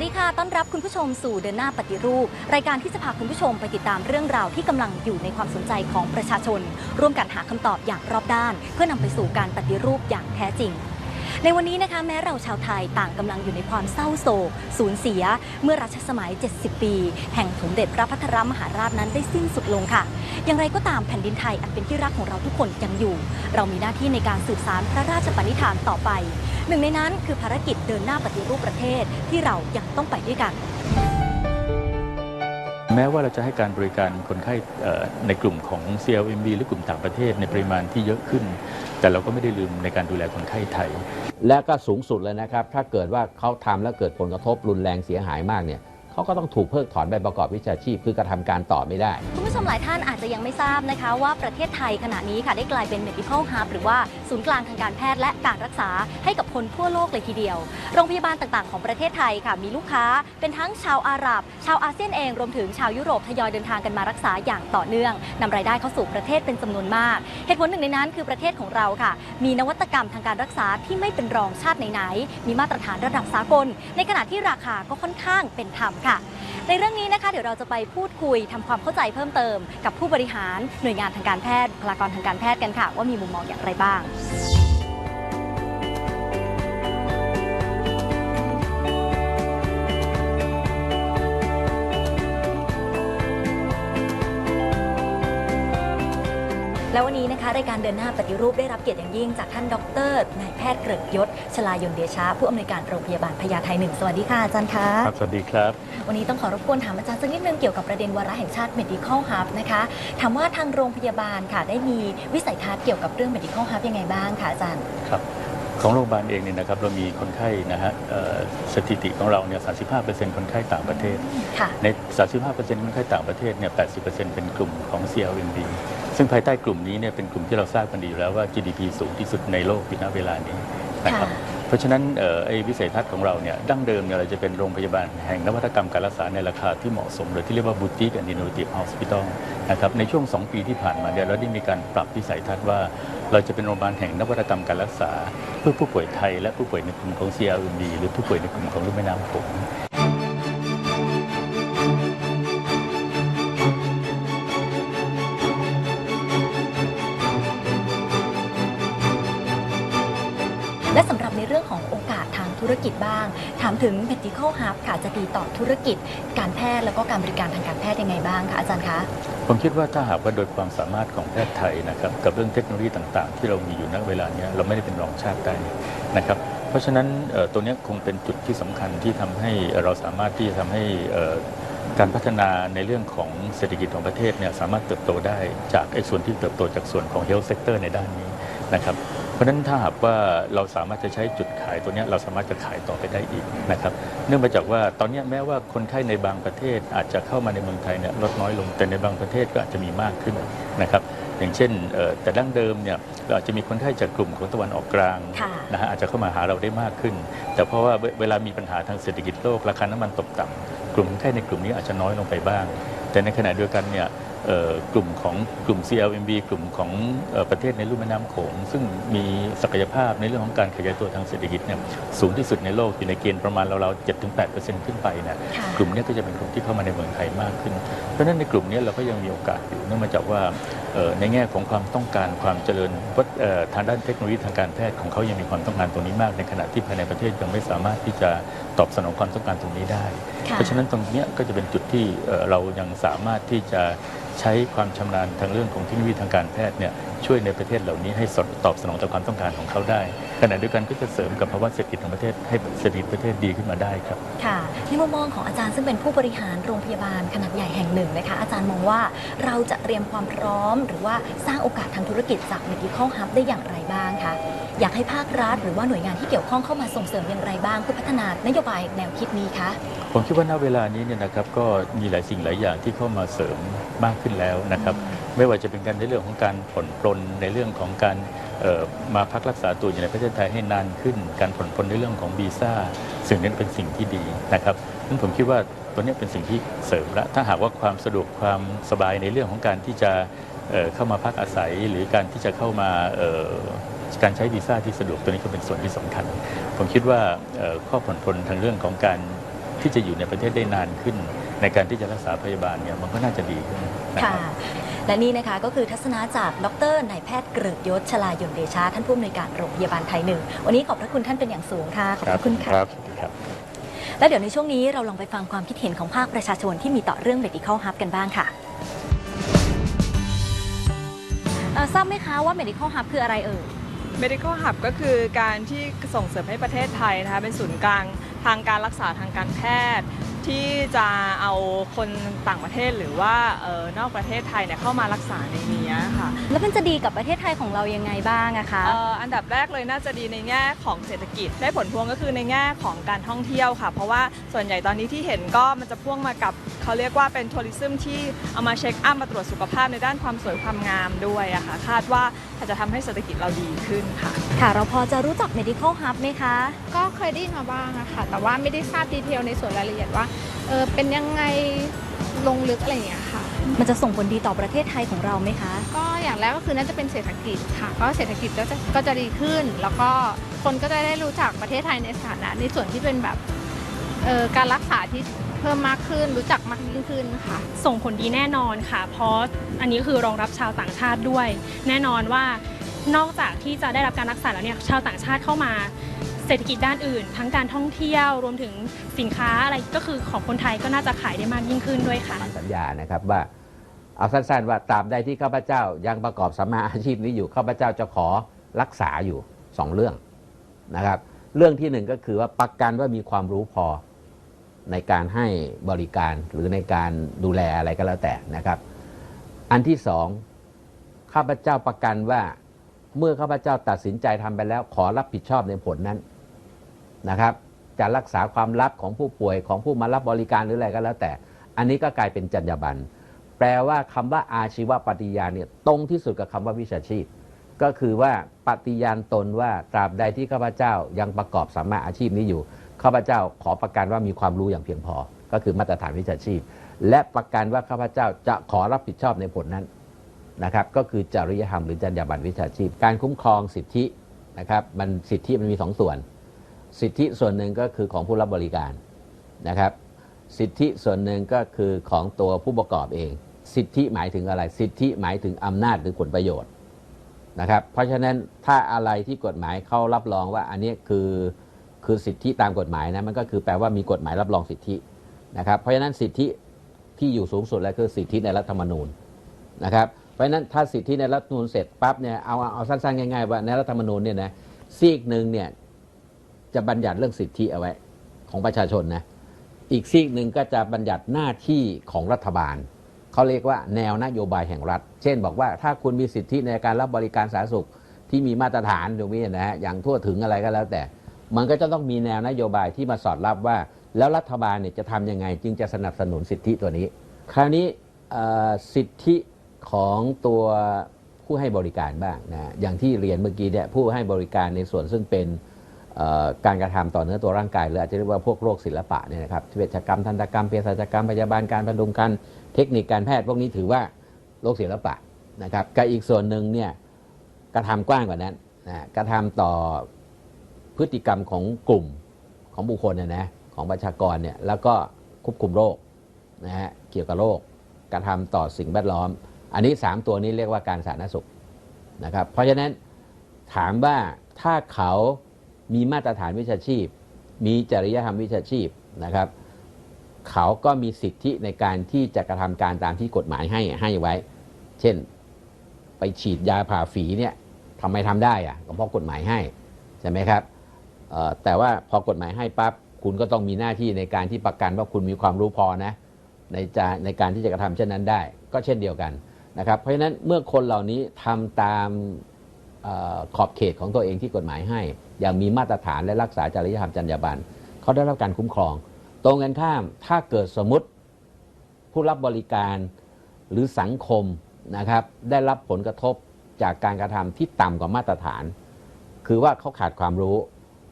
วัสดีค่ะ ต้อนรับคุณผู้ชมสู่เดินหน้าปฏิรูป รายการที่จะพาคุณผู้ชมไปติดตามเรื่องราวที่กำลังอยู่ในความสนใจของประชาชน ร่วมกันหาคำตอบอย่างรอบด้าน เพื่อนำไปสู่การปฏิรูปอย่างแท้จริง ในวันนี้นะคะแม้เราชาวไทยต่างกำลังอยู่ในความเศร้าโศกสูญเสีย เมื่อรัชสมัย 70 ปี แห่งสมเด็จพระพัทรมหาราชนั้นได้สิ้นสุดลงค่ะ อย่างไรก็ตามแผ่นดินไทยอันเป็นที่รักของเราทุกคนยังอยู่ เรามีหน้าที่ในการสืบสารพระราชปณิธานต่อไป หนึ่งในนั้นคือภารกิจเดินหน้าปฏิรูปประเทศที่เรายังต้องไปด้วยกัน แม้ว่าเราจะให้การบริการคนไข้ในกลุ่มของ CLMV หรือกลุ่มต่างประเทศในปริมาณที่เยอะขึ้น แต่เราก็ไม่ได้ลืมในการดูแลคนไข้ไทย และก็สูงสุดเลยนะครับ ถ้าเกิดว่าเขาทำแล้วเกิดผลกระทบรุนแรงเสียหายมากเนี่ย เขาก็ต้องถูกเพิกถอนใบประกอบวิชาชีพ คือกระทำการต่อไม่ได้ คุณผู้ชมหลายท่านอาจจะยังไม่ทราบนะคะว่าประเทศไทยขณะนี้ค่ะได้กลายเป็น medical hub หรือว่าศูนย์กลางทางการแพทย์และการรักษาให้กับคนทั่วโลกเลยทีเดียว โรงพยาบาลต่างๆ ของประเทศไทยค่ะ มีลูกค้าเป็นทั้งชาวอาหรับ ชาวอาเซียนเองรวมถึงชาวยุโรปทยอยเดินทางกันมารักษาอย่างต่อเนื่องนำรายได้เข้าสู่ประเทศเป็นจำนวนมาก เหตุผลหนึ่งในนั้นคือประเทศของเราค่ะ มีนวัตกรรมทางการรักษาที่ไม่เป็นรองชาติไหนๆมีมาตรฐานระดับสากล ในขณะที่ราคาก็ค่อนข้างเป็นธรรมค่ะในเรื่องนี้นะคะเดี๋ยวเราจะไปพูดคุยทำความเข้าใจเพิ่มเติม กับผู้บริหารหน่วยงานทางการแพทย์บุคลากรทางการแพทย์กันค่ะ ว่ามีมุมมองอย่างไรบ้าง แล้ววันนี้นะคะรายการเดินหน้าปฏิรูปได้รับเกียรติอย่างยิ่งจากท่านดรนายแพทย์เกริกยศชลายนเดชะผู้อำนวยการโรงพยาบาลพญาไทหนึ่งสวัสดีค่ะอาจารย์คะครับสวัสดีครับ วันนี้ต้องขอรบกวนถามอาจารย์สักนิดนึงเกี่ยวกับประเด็นวาระแห่งชาติ medical hub นะคะถามว่าทางโรงพยาบาลค่ะ ได้มีวิสัยทัศน์เกี่ยวกับเรื่อง medical hub ยังไงบ้างคะอาจารย์ครับของโรงพยาบาลเองเนี่ยนะครับเรามีคนไข้นะฮะเอ่อสถิติของเราเนี่ย35%คนไข้ต่างประเทศค่ะใน 35%คนไข้ต่างประเทศเนี่ย80%เป็นกลุ่มของ CLMV ซึ่งภายใต้กลุ่มนี้เนี่ยเป็นกลุ่มที่เราทราบกันดีอยู่แล้วว่า GDP สูงที่สุดในโลกอยู่ณเวลานี้นะครับค่ะเพราะฉะนั้นเอ่อไอ้วิสัยทัศน์ของเราเนี่ยดั้งเดิมเนี่ยเราจะเป็นโรงพยาบาลแห่งนวัตกรรมการรักษาในราคาที่เหมาะสม หรือที่เรียกว่า boutique and innovative hospital นะครับในช่วง 2 ปีที่ผ่านมาเนี่ยเราได้มีการปรับวิสัยทัศน์ว่า เราจะเป็นโรงพยาบาลแห่งนวัตกรรมการรักษา เพื่อผู้ป่วยไทยและผู้ป่วยในกลุ่มของ CLMV หรือผู้ป่วยในกลุ่มของลุ่มแม่น้ำโขง และสำหรับในเรื่องของโอกาสทางธุรกิจบ้าง ถามถึง medical hub ค่ะจะดีต่อธุรกิจ การแพทย์แล้วก็การบริการทางการแพทย์ยังไงบ้างคะอาจารย์คะผมคิดว่าถ้าหากว่าโดยความสามารถของแพทย์ไทยนะครับกับเรื่องเทคโนโลยีต่างๆ ที่เรามีอยู่ณเวลานี้เราไม่ได้เป็นรองชาติได้นะครับเพราะฉะนั้นตัวนี้คงเป็นจุดที่สำคัญที่ทำให้เราสามารถที่จะทำให้การพัฒนาในเรื่องของเศรษฐกิจของประเทศเนี่ยสามารถเติบโตได้จากไอ้ส่วนที่เติบโตจากส่วนของ health sector ในด้านนี้นะครับ ราะฉะนั้นถ้าหากว่าเราสามารถจะใช้จุดขายตัวเนี้ยเราสามารถจะขายต่อไปได้อีกนะครับ เนื่องมาจากว่าตอนเนี้ยแม้ว่าคนไข้ในบางประเทศอาจจะเข้ามาในเมืองไทยเนี่ยลดน้อยลงแต่ในบางประเทศก็อาจจะมีมากขึ้นนะครับอย่างเช่นเอ่อแต่ดั้งเดิมเนี่ยเราอาจจะมีคนไข้จากกลุ่มของตะวันออกกลางค่ะนะฮะอาจจะเข้ามาหาเราได้มากขึ้น แต่เพราะว่าเวเวลามีปัญหาทางเศรษฐกิจโลกราคาน้ำมันตกต่ำกลุ่มคนไข้ในกลุ่มนี้อาจจะน้อยลงไปบ้าง แต่ในขณะเดียวกันเนี่ยเอ่อ กลุ่มของกลุ่ม CLMV กลุ่มของเอ่อประเทศในลุ่มแม่น้ำโขง ซึ่งมีศักยภาพในเรื่องของการขยายตัวทางเศรษฐกิจเนี่ยสูงที่สุดในโลกอยู่ในเกณฑ์ประมาณราวๆ7-8%ขึ้นไปเนี่ยค่ะกลุ่มเนี้ก็จะเป็นกลุ่มที่เข้ามาในเมืองไทยมากขึ้น เพราะฉะนั้นในกลุ่มนี้เราก็ยังมีโอกาสอยู่เนื่องมาจากว่าเอ่อในแง่ของความต้องการความเจริญวัฒเอ่อทางด้านเทคโนโลยีทางการแพทย์ของเขายังมีความต้องการตรงนี้มาก ในขณะที่ภายในประเทศยังไม่สามารถที่จะตอบสนองความต้องการตรงนี้ได้ค่ะเพราะฉะนั้นตรงเนี้ยก็จะเป็นจุดที่เอ่อเรายังสามารถที่จะ ใช้ความชำนาญทางเรื่องของเทคโนโลยีทางการแพทย์เนี่ยช่วยในประเทศเหล่านี้ให้สดตอบสนองต่อความต้องการของเขาได้ขณะเดียวกันก็จะเสริมกับภาวะเศรษฐกิจของประเทศให้เศรษฐกิจประเทศดีขึ้นมาได้ครับค่ะในมุมมองของอาจารย์ซึ่งเป็นผู้บริหารโรงพยาบาลขนาดใหญ่แห่งหนึ่งนะคะอาจารย์มองว่าเราจะเตรียมความพร้อม หรือว่าสร้างโอกาสทางธุรกิจจาก medical hub ได้อย่างไรบ้างคะอยากให้ภาครัฐ หรือว่าหน่วยงานที่เกี่ยวข้องเข้ามาส่งเสริมอย่างไรบ้างเพื่อพัฒนานโยบายแนวคิดนี้คะผมคิดว่าณเวลานี้เนี่ยนะครับก็มีหลายสิ่งหลายอย่างที่เข้ามาเสริมมากขึ้นแล้วนะครับ ไม่ว่าจะเป็นการในเรื่องของการผ่อนปลนในเรื่องของการมาพักรักษาตัวอยู่ในประเทศไทยให้นานขึ้น การผ่อนปลนในเรื่องของวีซ่าสิ่งนี้เป็นสิ่งที่ดีนะครับนั้นผมคิดว่าตัวนี้เป็นสิ่งที่เสริมละถ้าหากว่าความสะดวกความสบายในเรื่องของการที่จะเข้ามาพักอาศัย หรือการที่จะเข้ามาการใช้วีซ่าที่สะดวกตัวนี้ก็เป็นส่วนที่สำคัญ ผมคิดว่าข้อผ่อนปลนทางเรื่องของการที่จะอยู่ในประเทศได้นานขึ้น ในการที่จะรักษาพยาบาลเนี่ยมันก็น่าจะดีขึ้นนะคค่ะรับ และนี่นะคะก็คือทัศนะจากดรนายแพทย์เกริกยศชลายนเดชาท่านผู้อำนวยการโรงพยาบาลไทยหนึ่งวันนี้ขอบพระคุณท่านเป็นอย่างสูงค่ะขอบพระคุณค่ะครับสวัสดีครับ และเดี๋ยวในช่วงนี้เราลองไปฟังความคิดเห็นของภาคประชาชนที่มีต่อเรื่อง medical hub กันบ้างค่ะเอ่อทราบไหมคะว่า medical hub คืออะไรเอ่ย Medical Hub ก็คือการที่ส่งเสริมให้ประเทศไทยนะคะเป็นศูนย์กลางทางการรักษาทางการแพทย์ ที่จะเอาคนต่างประเทศหรือว่าเออนอกประเทศไทยเนี่ยเข้ามารักษาในนี้ค่ะแล้วมันจะดีกับประเทศไทยของเรายังไงบ้างอะคะเอ่ออันดับแรกเลยน่าจะดีในแง่ของเศรษฐกิจ ได้ผลพวงก็คือในแง่ของการท่องเที่ยวค่ะ เพราะว่าส่วนใหญ่ตอนนี้ที่เห็นก็มันจะพ่วงมากับเขาเรียกว่าเป็นทัวริซึมที่เอามาเช็คอัพมาตรวจสุขภาพในด้านความสวยความงามด้วยอะค่ะคาดว่าอาจจะทำให้เศรษฐกิจเราดีขึ้นค่ะ ค่ะเราพอจะรู้จัก medical hub ไหมคะ ก็เคยได้ยินมาบ้างอะค่ะ แต่ว่าไม่ได้ทราบดีเทลในส่วนรายละเอียดว่าเออเป็นยังไงลงลึกอะไรอย่างเงี้ยค่ะ มันจะส่งผลดีต่อประเทศไทยของเราไหมคะ ก็อย่างแรกก็คือน่าจะเป็นเศรษฐกิจค่ะก็เศรษฐกิจก็จะก็จะดีขึ้น แล้วก็คนก็จะได้รู้จักประเทศไทยในสถานะในส่วนที่เป็นแบบเออการรักษาที่เพิ่มมากขึ้น รู้จักมากยิ่งขึ้นค่ะ ส่งผลดีแน่นอนค่ะ เพราะอันนี้คือรองรับชาวต่างชาติด้วย แน่นอนว่านอกจากที่จะได้รับการรักษาแล้วเนี่ยชาวต่างชาติเข้ามา เศรษฐกิจด้านอื่น ทั้งการท่องเที่ยวรวมถึงสินค้าอะไรก็คือของคนไทยก็น่าจะขายได้มากยิ่งขึ้นด้วยค่ะสัญญานะครับว่าเอาสั้นๆว่าตราบใดที่ข้าพเจ้ายังประกอบสัมมาอาชีพนี้อยู่ข้าพเจ้าจะขอรักษาอยู่สองเรื่องนะครับ เรื่องที่หนึ่งก็คือว่าประกันว่ามีความรู้พอในการให้บริการหรือในการดูแลอะไรก็แล้วแต่นะครับ อันที่สองข้าพเจ้าประกันว่าเมื่อข้าพเจ้าตัดสินใจทำไปแล้ว ขอรับผิดชอบในผลนั้น นะครับ จะรักษาความลับของผู้ป่วยของผู้มารับบริการหรืออะไรก็แล้วแต่ อันนี้ก็กลายเป็นจรรยาบรรณแปลว่าคำว่าอาชีวปฏิญาณเนี่ยตรงที่สุดกับคำว่าวิชาชีพ ก็คือว่าปฏิญาณตนว่าตราบใดที่ข้าพเจ้ายังประกอบสัมมาอาชีพนี้อยู่ข้าพเจ้าขอประกันว่ามีความรู้อย่างเพียงพอ ก็คือมาตรฐานวิชาชีพ และประกันว่าข้าพเจ้าจะขอรับผิดชอบในผลนั้นนะครับ ก็คือจริยธรรมหรือจรรยาบรรณวิชาชีพ การคุ้มครองสิทธินะครับ มันสิทธิมันมีสองส่วน สิทธิส่วนหนึ่งก็คือของผู้รับบริการนะครับ สิทธิส่วนหนึ่งก็คือของตัวผู้ประกอบเอง สิทธิหมายถึงอะไร สิทธิหมายถึงอำนาจหรือผลประโยชน์นะครับ เพราะฉะนั้นถ้าอะไรที่กฎหมายเขารับรองว่าอันนี้คือคือสิทธิตามกฎหมายนะมันก็คือแปลว่ามีกฎหมายรับรองสิทธินะครับเพราะฉะนั้นสิทธิที่อยู่สูงสุดแล้วคือสิทธิในรัฐธรรมนูญนะครับเพราะฉะนั้นถ้าสิทธิในรัฐธรรมนูญเสร็จปั๊บเนี่ยเอาเอาสั้นๆง่ายๆว่าในรัฐธรรมนูญเนี่ยนะซีกหนึ่งเนี่ย จะบัญญัติเรื่องสิทธิเอาไว้ของประชาชนนะอีกซีกหนึ่งก็จะบัญญัติหน้าที่ของรัฐบาลเขาเรียกว่าแนวนโยบายแห่งรัฐ เช่นบอกว่าถ้าคุณมีสิทธิในการรับบริการสาธารณสุขที่มีมาตรฐานตรงนี้นะฮะอย่างทั่วถึงอะไรก็แล้วแต่ มันก็จะต้องมีแนวนโยบายที่มาสอดรับว่า แล้วรัฐบาลเนี่ยจะทำยังไง จึงจะสนับสนุนสิทธิตัวนี้ คราวนี้สิทธิของตัวผู้ให้บริการบ้างนะอย่างที่เรียนเมื่อกี้เนี่ยผู้ให้บริการในส่วนซึ่งเป็น การกระทำต่อเนื้อตัวร่างกายหรืออาจจะเรียกว่าพวกโรคศิลปะเนี่ยนะครับเวชกรรมทันตกรรมเภสัชกรรมพยาบาลการบรรดุงการเทคนิคการแพทย์พวกนี้ถือว่าโรคศิลปะนะครับกับอีกส่วนหนึ่งเนี่ยกระทำกว้างกว่านั้นนะกระทำต่อพฤติกรรมของกลุ่มของบุคคลเนี่ยนะของประชากรเนี่ยแล้วก็ควบคุมโรคนะฮะเกี่ยวกับโรคกระทำต่อสิ่งแวดล้อม อันนี้ 3 ตัวนี้เรียกว่าการสาธารณสุขนะครับเพราะฉะนั้นถามว่าถ้าเขา มีมาตรฐานวิชาชีพ มีจริยธรรมวิชาชีพนะครับ เขาก็มีสิทธิในการที่จะกระทำการตามที่กฎหมายให้ให้ไว้ เช่น ไปฉีดยาผ่าฝีเนี่ยทำไมทำได้อะก็เพราะกฎหมายให้ใช่ไหมครับแต่ว่าพอกฎหมายให้ปั๊บคุณก็ต้องมีหน้าที่ในการที่ประกันว่าคุณมีความรู้พอนะในจะในการที่จะกระทำเช่นนั้นได้ ก็เช่นเดียวกันนะครับเพราะฉะนั้นเมื่อคนเหล่านี้ทำตามออขอบเขตของตัวเองที่กฎหมายให้ อย่างมีมาตรฐานและรักษาจริยธรรมจรรยาบรรณเขาได้รับการคุ้มครอง ตรงกันข้ามถ้าเกิดสมมติผู้รับบริการหรือสังคมนะครับได้รับผลกระทบจากการกระทำที่ต่ำกว่ามาตรฐาน คือว่าเขาขาดความรู้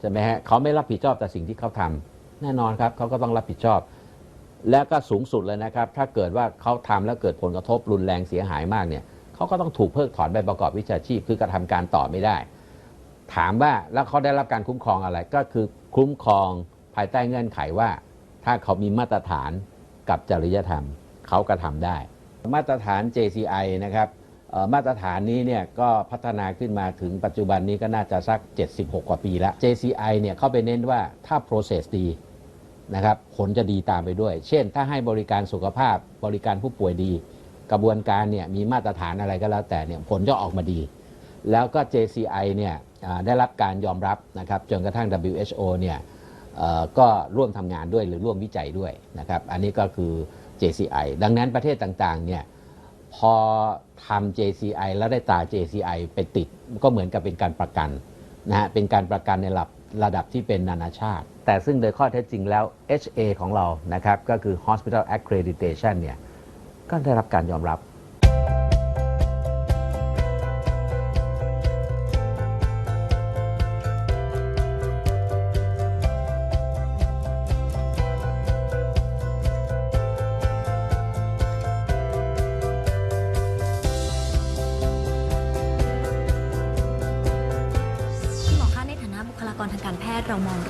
ใช่ไหมฮะเขาไม่รับผิดชอบแต่สิ่งที่เขาทำแน่นอนครับเขาก็ต้องรับผิดชอบ และก็สูงสุดเลยนะครับ ถ้าเกิดว่าเขาทำแล้วเกิดผลกระทบรุนแรงเสียหายมากเนี่ยเขาก็ต้องถูกเพิกถอนใบประกอบวิชาชีพ คือกระทำการต่อไม่ได้ ถามว่าแล้วเขาได้รับการคุ้มครองอะไร ก็คือคุ้มครองภายใต้เงื่อนไขว่า ถ้าเขามีมาตรฐานกับจริยธรรมเขาก็ทำได้ มาตรฐาน JCI นะครับมาตรฐานนี้เนี่ยก็พัฒนาขึ้นมาถึงปัจจุบันนี้ก็น่าจะสัก 76 กว่าปีแล้ว JCI เนี่ยเขาไปเน้นว่าถ้า process ดีนะครับผลจะดีตามไปด้วย เช่น ถ้าให้บริการสุขภาพบริการผู้ป่วยดี กระบวนการเนี่ยมีมาตรฐานอะไรก็แล้วแต่เนี่ยผลจะออกมาดี แล้วก็ JCI เนี่ย ได้รับการยอมรับนะครับจนกระทั่ง WHO เนี่ยก็ร่วมทำงานด้วยหรือร่วมวิจัยด้วยนะครับอันนี้ก็คือ JCI ดังนั้นประเทศต่างๆเนี่ยพอทำ JCI แล้วได้ตรา JCI ไปติดก็เหมือนกับเป็นการประกันนะฮะเป็นการประกันในระดับระดับที่เป็นนานาชาติ แต่ซึ่งโดยข้อเท็จจริงแล้ว HA ของเรานะครับก็คือ Hospital Accreditation เนี่ยก็ได้รับการยอมรับ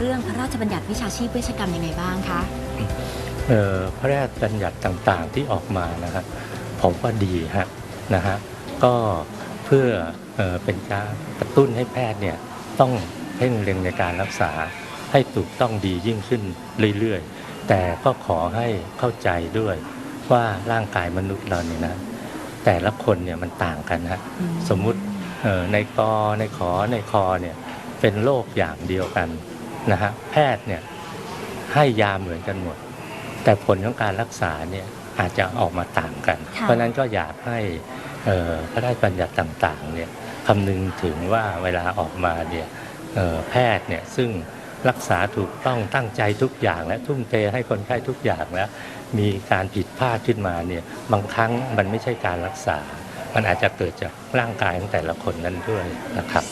เรามองเรื่องพระราชบัญญัติวิชาชีพเวชกรรมยังไงบ้างคะเอ่อพระราชบัญญัติต่างๆที่ออกมานะครับผมว่าดีฮะนะฮะก็เพื่อเอ่อเป็นการกระตุ้นให้แพทย์เนี่ยต้องเพ่งเล็งในการรักษาให้ถูกต้องดียิ่งขึ้นเรื่อยๆ แต่ก็ขอให้เข้าใจด้วยว่าร่างกายมนุษย์เราเนี่ยนะแต่ละคนเนี่ยมันต่างกันฮะสมมุติเอ่อในกอในขอในคอเนี่ยเป็นโรคอย่างเดียวกัน นะฮะแพทย์เนี่ยให้ยาเหมือนกันหมด แต่ผลของการรักษาเนี่ยอาจจะออกมาต่างกันค่ะเพราะฉะนั้นก็อยากให้เอ่อพระราชบัญญัติต่างๆเนี่ยคำนึงถึงว่าเวลาออกมาเนี่ยเอ่อแพทย์เนี่ยซึ่งรักษาถูกต้องตั้งใจทุกอย่างและทุ่มเทให้คนไข้ทุกอย่างแล้ว มีการผิดพลาดขึ้นมาเนี่ยบางครั้งมันไม่ใช่การรักษา มันอาจจะเกิดจากร่างกายของแต่ละคนนั้นด้วยนะครับ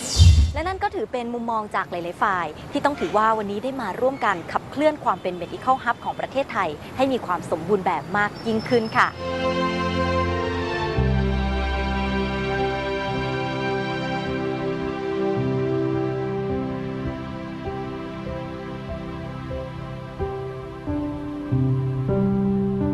และนั่นก็ถือเป็นมุมมองจากหลาย ๆ ฝ่าย ที่ต้องถือว่าวันนี้ได้มาร่วมกันขับเคลื่อนความเป็น medical hub ของประเทศไทย ให้มีความสมบูรณ์แบบมากยิ่งขึ้นค่ะ